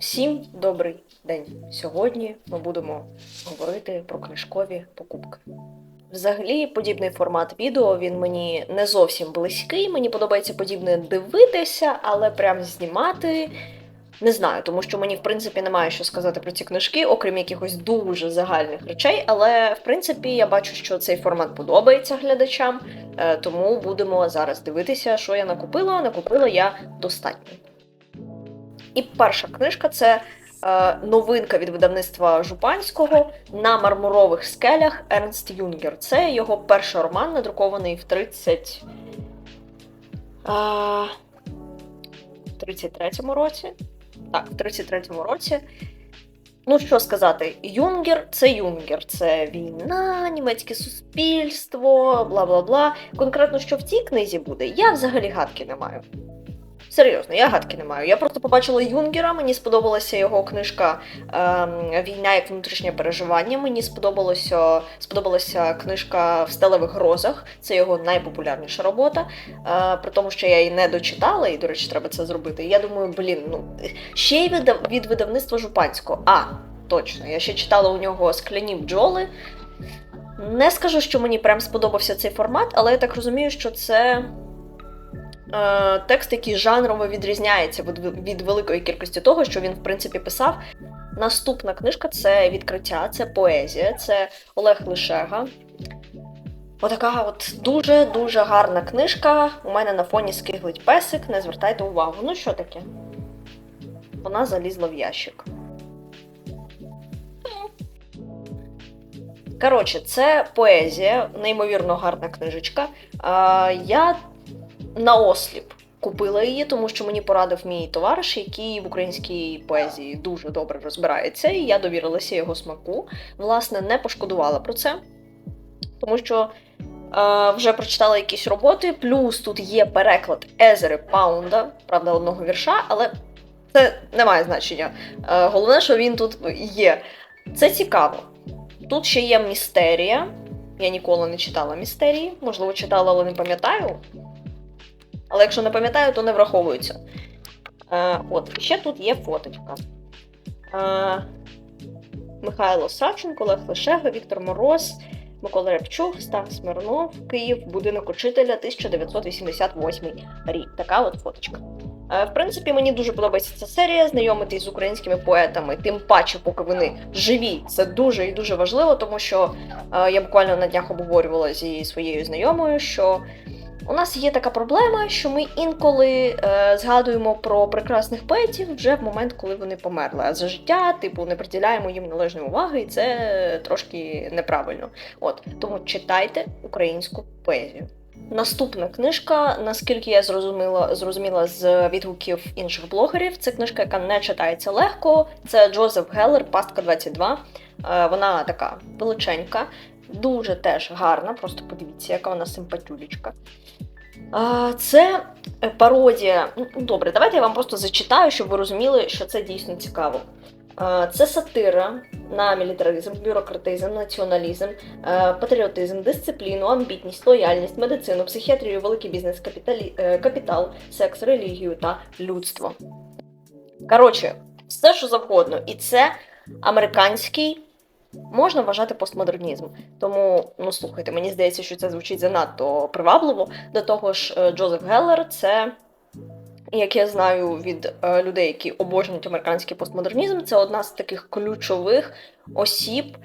Всім добрий день! Сьогодні ми будемо говорити про книжкові покупки. Взагалі, подібний формат відео він мені не зовсім близький. Мені подобається подібне дивитися, але прям знімати не знаю, тому що мені в принципі немає що сказати про ці книжки, окрім якихось дуже загальних речей. Але в принципі я бачу, що цей формат подобається глядачам, е, тому будемо зараз дивитися, що я накупила. Накупила я достатньо. І перша книжка це е, новинка від видавництва Жупанського на мармурових скелях Ернст Юнгер. Це його перший роман, надрукований в 30. Е, в 33-му році. Так, в 33-му році. Ну, що сказати, Юнгер це Юнгер, це війна, німецьке суспільство, бла бла бла. Конкретно, що в цій книзі буде, я взагалі гадки не маю. Серйозно, я гадки не маю. Я просто побачила Юнгера, мені сподобалася його книжка ем, Війна як внутрішнє переживання. Мені сподобалося, сподобалася книжка В стелевих грозах. Це його найпопулярніша робота. Е, при тому, що я її не дочитала, і, до речі, треба це зробити. Я думаю, блін, ну ще й від, видавництва Жупанського. А, точно, я ще читала у нього скляні бджоли. Не скажу, що мені прям сподобався цей формат, але я так розумію, що це текст, який жанрово відрізняється від, великої кількості того, що він в принципі писав. Наступна книжка це відкриття, це поезія, це Олег Лишега. Отака от дуже-дуже гарна книжка. У мене на фоні скиглить песик, не звертайте увагу. Ну що таке? Вона залізла в ящик. Коротше, це поезія, неймовірно гарна книжечка. А, я наосліп купила її, тому що мені порадив мій товариш, який в українській поезії дуже добре розбирається, і я довірилася його смаку. Власне, не пошкодувала про це, тому що е, вже прочитала якісь роботи, плюс тут є переклад Езери Паунда, правда, одного вірша, але це не має значення. Е, головне, що він тут є. Це цікаво. Тут ще є містерія. Я ніколи не читала містерії, можливо, читала, але не пам'ятаю. Але якщо не пам'ятаю, то не враховується. Е, от, ще тут є фоточка. Е, Михайло Савченко, Олег Лешега, Віктор Мороз, Микола Рябчук, Стас Смирнов, Київ, будинок учителя, 1988 рік. Така от фоточка. Е, В принципі, мені дуже подобається ця серія, знайомитись з українськими поетами, тим паче, поки вони живі. Це дуже і дуже важливо, тому що е, я буквально на днях обговорювала зі своєю знайомою, що у нас є така проблема, що ми інколи е, згадуємо про прекрасних поетів вже в момент, коли вони померли. А за життя, типу, не приділяємо їм належної уваги, і це трошки неправильно. От тому читайте українську поезію. Наступна книжка, наскільки я зрозуміла, зрозуміла з відгуків інших блогерів, це книжка, яка не читається легко. Це Джозеф Геллер, Пастка 22. Е, Вона така величенька, дуже теж гарна. Просто подивіться, яка вона симпатюлечка. Е, Це пародія. Ну, Добре, давайте я вам просто зачитаю, щоб ви розуміли, що це дійсно цікаво. Е, Це сатира на мілітаризм, бюрократизм, націоналізм, е, патріотизм, дисципліну, амбітність, лояльність, медицину, психіатрію, великий бізнес, капіталі, е, капітал, секс, релігію та людство. Коротше, все, що завгодно. І це американський. Можна вважати постмодернізм. Тому, ну слухайте, мені здається, що це звучить занадто привабливо. До того ж, е, Джозеф Геллер це, як я знаю від е, людей, які обожнюють американський постмодернізм, це одна з таких ключових осіб е,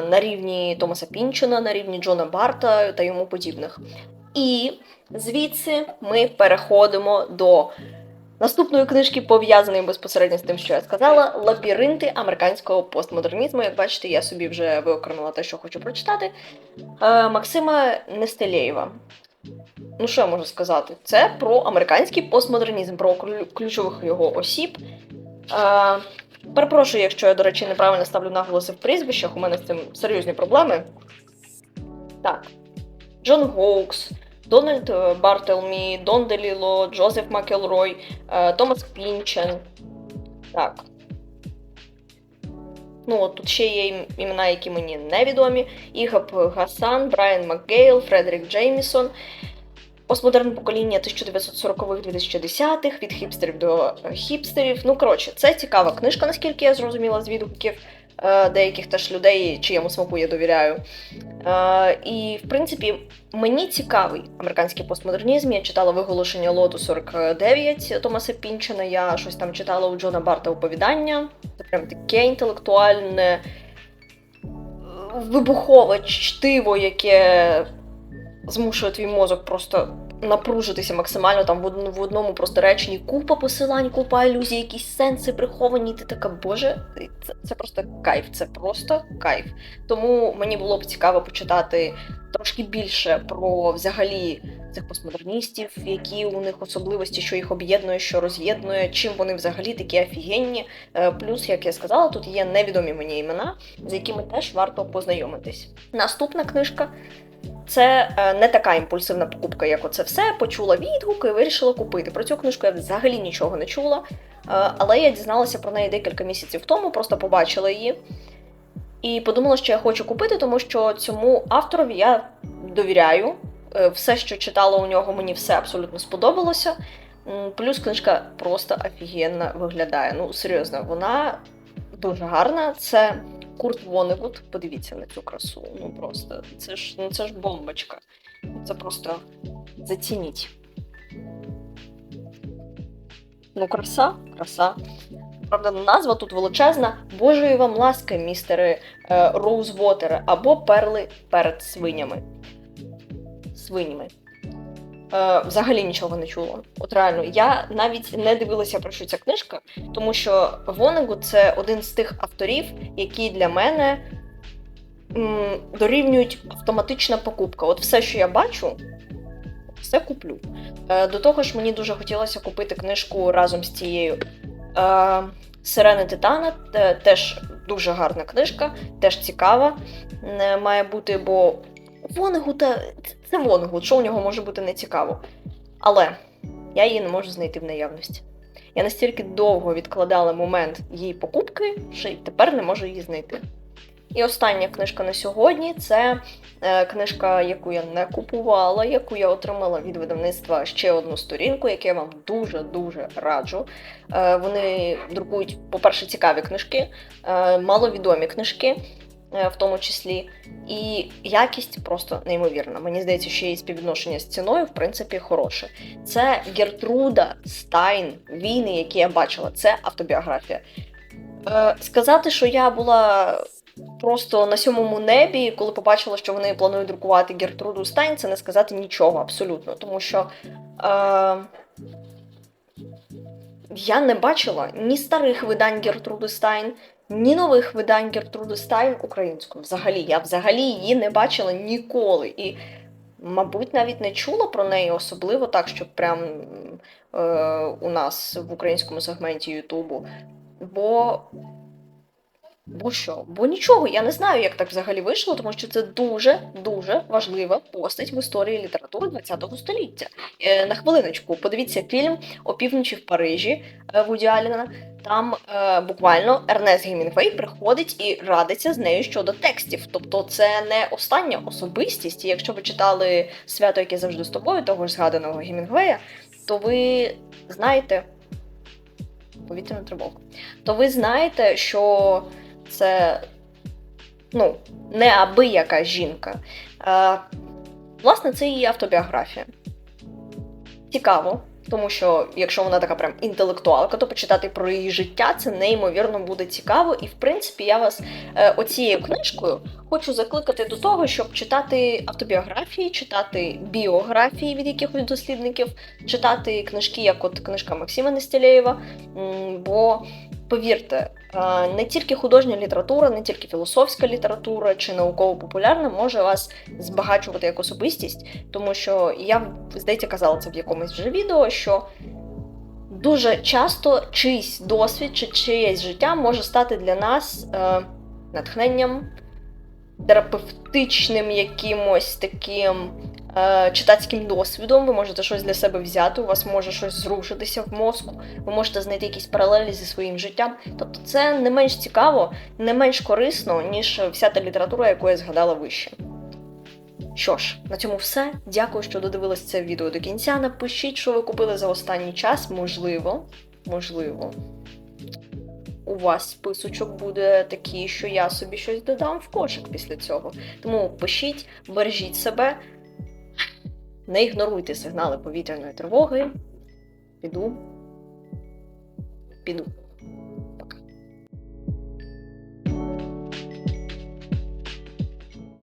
на рівні Томаса Пінчена, на рівні Джона Барта та йому подібних. І звідси ми переходимо до наступної книжки, пов'язаної безпосередньо з тим, що я сказала: лабіринти американського постмодернізму. Як бачите, я собі вже виокремила те, що хочу прочитати. Е, Максима Нестелєєва. Ну, що я можу сказати? Це про американський постмодернізм, про ключових його осіб. Е, перепрошую, якщо я, до речі, неправильно ставлю наголоси в прізвищах, у мене з цим серйозні проблеми. Так. Джон Гоукс, Дональд е, Бартелмі, Дон Деліло, Джозеф Макелрой, е, Томас Пінчен. Так. Ну, от тут ще є імена, які мені невідомі. Ігап Гасан, Брайан Макгейл, Фредерік Джеймісон. постмодерн покоління 1940-х, 2010-х, від хіпстерів до е, хіпстерів. Ну, коротше, це цікава книжка, наскільки я зрозуміла з відгуків деяких теж людей, чиєму смаку я довіряю. Е, і, в принципі, мені цікавий американський постмодернізм. Я читала виголошення лоту 49 Томаса Пінчена. Я щось там читала у Джона Барта оповідання. Це прям таке інтелектуальне, вибухове чтиво, яке змушує твій мозок просто напружитися максимально там в од- в одному просто реченні купа посилань, купа ілюзій, якісь сенси приховані. Ти така, боже, це, це просто кайф, це просто кайф. Тому мені було б цікаво почитати трошки більше про взагалі цих постмодерністів, які у них особливості, що їх об'єднує, що роз'єднує, чим вони взагалі такі офігенні. Е, Плюс, як я сказала, тут є невідомі мені імена, з якими теж варто познайомитись. Наступна книжка. Це е, не така імпульсивна покупка, як оце все. Почула відгуки вирішила купити. Про цю книжку я взагалі нічого не чула, е, але я дізналася про неї декілька місяців тому, просто побачила її. І подумала, що я хочу купити, тому що цьому авторові я довіряю. Е, Все, що читала у нього, мені все абсолютно сподобалося. Плюс книжка просто офігенно виглядає. Ну, серйозно, вона дуже гарна. Це Курт Вонегут. Подивіться на цю красу. Ну просто це ж ну це ж бомбочка. Це просто зацініть. Ну, краса, краса. Правда, назва тут величезна. Божої вам ласки, містере е, Роузвотере, або перли перед свинями. Свинями. Е, взагалі нічого не чула. От реально, я навіть не дивилася про що ця книжка, тому що Вонегу це один з тих авторів, які для мене м, дорівнюють автоматична покупка. От все, що я бачу, все куплю. Е, до того ж, мені дуже хотілося купити книжку разом з цією. Е, Сирени Титана те- теж дуже гарна книжка, теж цікава е, має бути, бо Вонегута це Вонегут, що у нього може бути нецікаво. Але я її не можу знайти в наявності. Я настільки довго відкладала момент її покупки, що й тепер не можу її знайти. І остання книжка на сьогодні це е, книжка, яку я не купувала, яку я отримала від видавництва ще одну сторінку, яку я вам дуже-дуже раджу. Е, вони друкують, по-перше, цікаві книжки, е, маловідомі книжки, в тому числі. І якість просто неймовірна. Мені здається, що її співвідношення з ціною, в принципі, хороше. Це Гертруда Стайн, війни, які я бачила. Це автобіографія. Е, сказати, що я була просто на сьомому небі, коли побачила, що вони планують друкувати Гертруду Стайн, це не сказати нічого абсолютно. Тому що е, я не бачила ні старих видань Гертруди Стайн, ні нових видань Гертруди Стайн українською. Взагалі, я взагалі її не бачила ніколи. І, мабуть, навіть не чула про неї, особливо так, щоб прям е, у нас в українському сегменті Ютубу. Бо. Бо що? Бо нічого, я не знаю, як так взагалі вийшло, тому що це дуже дуже важлива постать в історії літератури ХХ століття. Е, на хвилиночку, подивіться фільм Опівночі в Парижі е, Вуді Аллена. Там е, буквально Ернест Гемінгвей приходить і радиться з нею щодо текстів. Тобто, це не остання особистість. І якщо ви читали свято, яке завжди з тобою, того ж згаданого Гемінгвея, то ви знаєте. Повітряна тривога. То ви знаєте, що це ну, неабияка жінка. Е, власне, це її автобіографія. Цікаво, тому що якщо вона така прям інтелектуалка, то почитати про її життя це неймовірно буде цікаво. І в принципі, я вас е, оцією книжкою хочу закликати до того, щоб читати автобіографії, читати біографії від якихось дослідників, читати книжки, як от книжка Максима Нестілєєва. Бо повірте, е, не тільки художня література, не тільки філософська література чи науково-популярна може вас збагачувати як особистість, тому що я здається казала це в якомусь вже відео, що дуже часто чийсь досвід чи чиєсь життя може стати для нас е, натхненням, терапевтичним якимось таким читацьким досвідом. Ви можете щось для себе взяти, у вас може щось зрушитися в мозку, ви можете знайти якісь паралелі зі своїм життям. Тобто це не менш цікаво, не менш корисно, ніж вся та література, яку я згадала вище. Що ж, на цьому все. Дякую, що додивились це відео до кінця. Напишіть, що ви купили за останній час. Можливо, можливо. У вас списочок буде такий, що я собі щось додам в кошик після цього. Тому пишіть, бережіть себе, не ігноруйте сигнали повітряної тривоги. Піду. Піду.